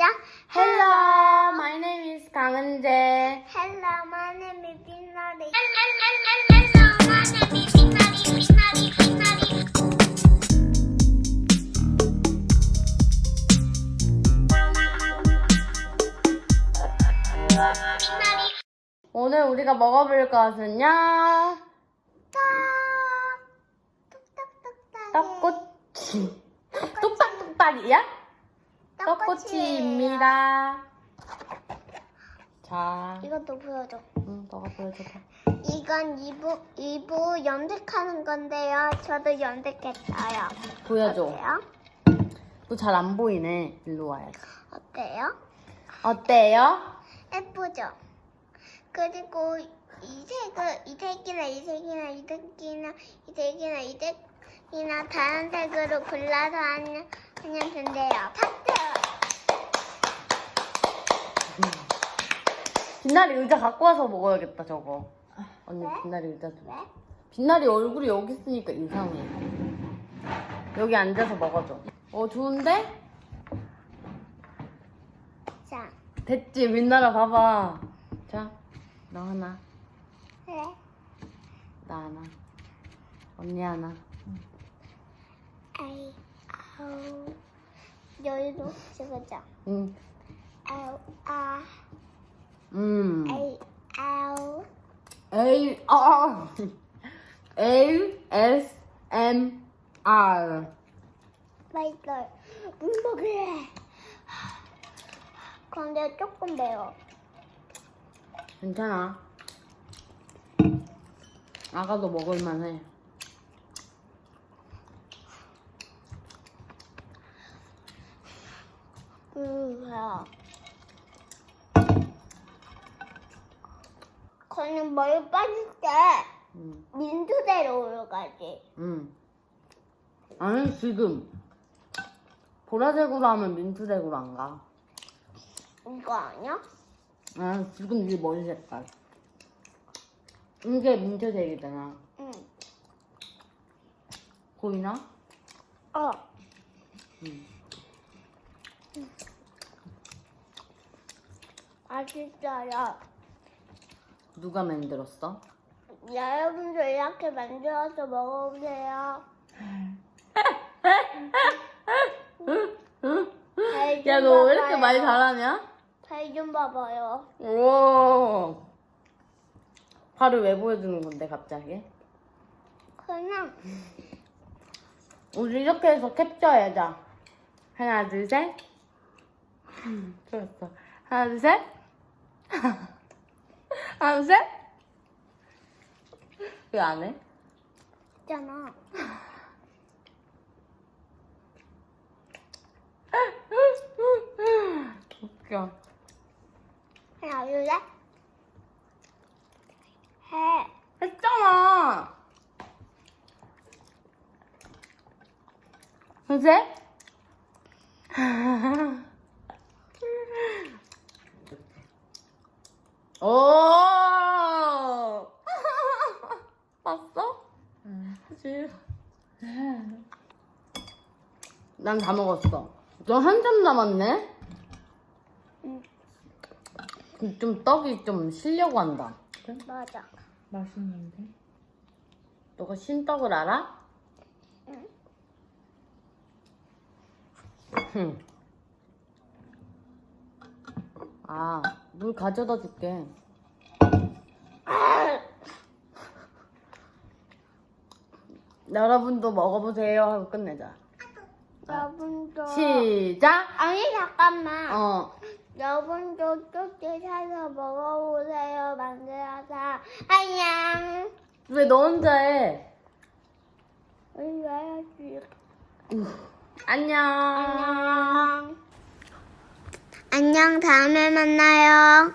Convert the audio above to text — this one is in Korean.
시작. Hello, my name is 강은재. Hello, my name is 빛나리. Hello, my name is 빛나리, 빛나리, 빛나리. 오늘 우리가 먹어볼 것은요, 떡. 뚝딱뚝딱. 떡꼬치. 뚝딱뚝딱이야? 떡꼬치입니다. 자, 이것도 보여줘. 응, 너가 보여줘봐. 이건 이부 이부 염색하는 건데요. 저도 염색했어요. 보여줘. 어때요? 너잘안 보이네. 일로 와야지. 어때요? 어때요? 예쁘죠? 그리고 이 색을 이 색이나 이 색이나 이 색이나 이 색이나 이 색이나 다른 색으로 골라서 하면 하면 된대요. 파트. 빛나리 의자 갖고 와서 먹어야겠다, 저거. 언니, 왜? 빛나리 의자 좀. 왜? 빛나리 얼굴이 여기 있으니까 이상해. 여기 앉아서 먹어줘. 어, 좋은데? 자, 됐지, 빛나라 봐봐. 자, 너 하나, 그래. 나 하나, 언니 하나. 아이, 아우. 여기도 찍어줘. 응, 아우, 아, 음. 아이, 아우. A, 아, A, S, M, R. 맛있어요. 물 먹을래. 근데 조금 매워. 괜찮아. 아가도 먹을만해. 음, 매워. 그냥 머리 빠질 때 응, 민트대로 올라가지. 응. 아니, 지금. 보라색으로 하면 민트색으로 안 가. 이거 아니야? 아, 지금 네 머리 색깔. 이게 민트색이잖아. 응. 보이나? 어. 응. 맛있어요. 누가 만들었어? 여러분도 이렇게 만들어서 먹어보세요. 야, 너 왜 이렇게 말 잘하냐? 잘좀 봐봐요. 오. 팔을 왜 보여주는 건데, 갑자기? 그냥 우리 이렇게 해서 캡처해자. 하나, 둘, 셋. 좋았어. 하나, 둘, 셋. 하나, 둘, 셋. 왜안 해? 있잖아. 웃겨. 둘, 셋. 해. 했잖아. 둘, 셋. 오! 봤어? 응. 그치? 난 다 먹었어. 너 한 잔 남았네? 응. 그럼 좀 떡이 좀 실려고 한다. 맞아. 맛있는데? 너가 신떡을 알아? 응. 흠. 아, 물 가져다 줄게. 여러분도 먹어보세요 하고 끝내자. 여러분도. 시작! 아니, 잠깐만. 어, 여러분도 쪽지 사서 먹어보세요. 만들어서. 안녕. 왜 너 혼자 해? 우리 와야지. 안녕. 안녕. 안녕. 다음에 만나요.